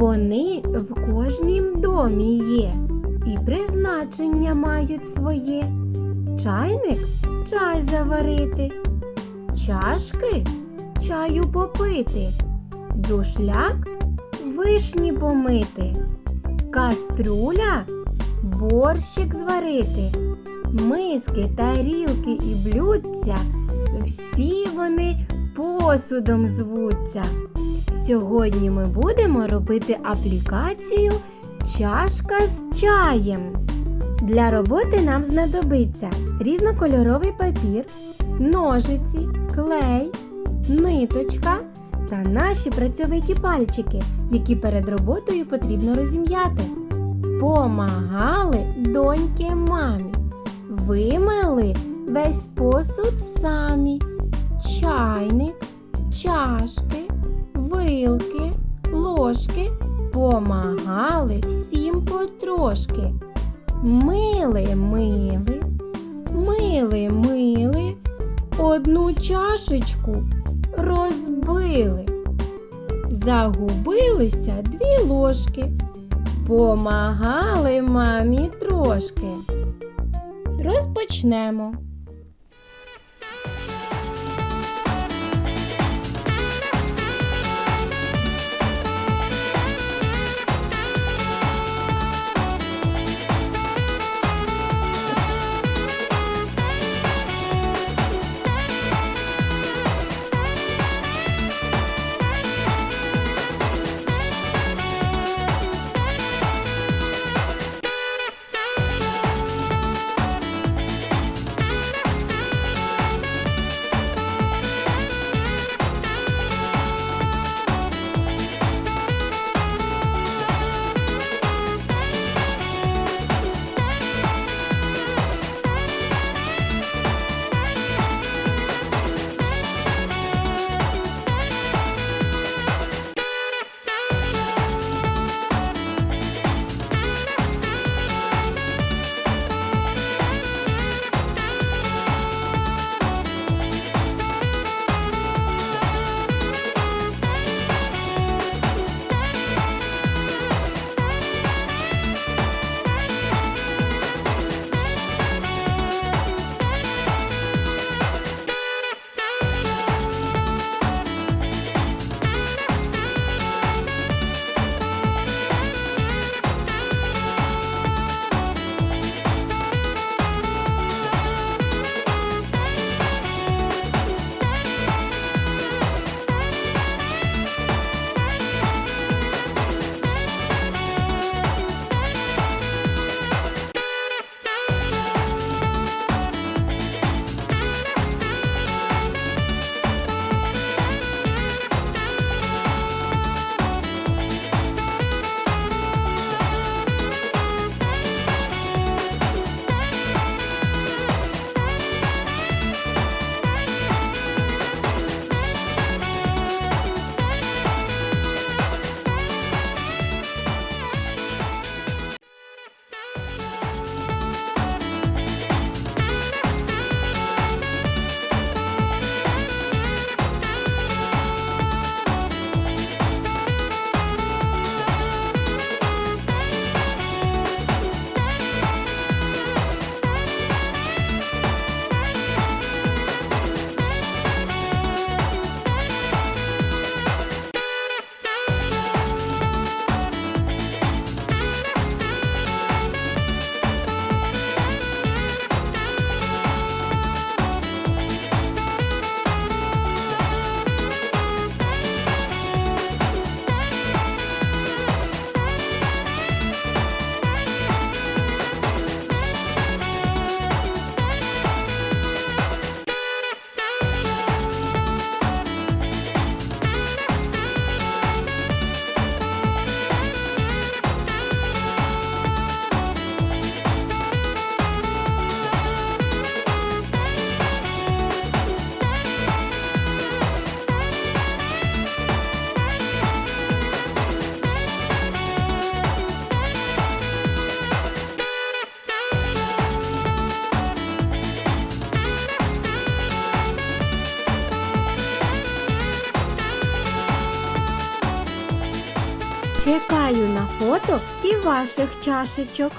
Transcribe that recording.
Вони в кожнім домі є і призначення мають своє. Чайник чай заварити, чашки чаю попити, друшляк вишні помити, каструля борщик зварити, миски, тарілки і блюдця, всі вони посудом звуться. Сьогодні ми будемо робити аплікацію чашка з чаєм. Для роботи нам знадобиться різнокольоровий папір, ножиці, клей, ниточка та наші працьовиті пальчики, які перед роботою потрібно розім'яти. Помагали доньки мамі. Вимили весь посуд самі. Помагали всім потрошки. Мили, мили, мили, мили, одну чашечку розбили. Загубилися дві ложки. Помагали мамі трошки. Розпочнемо. Чекаю на фото і ваших чашечок.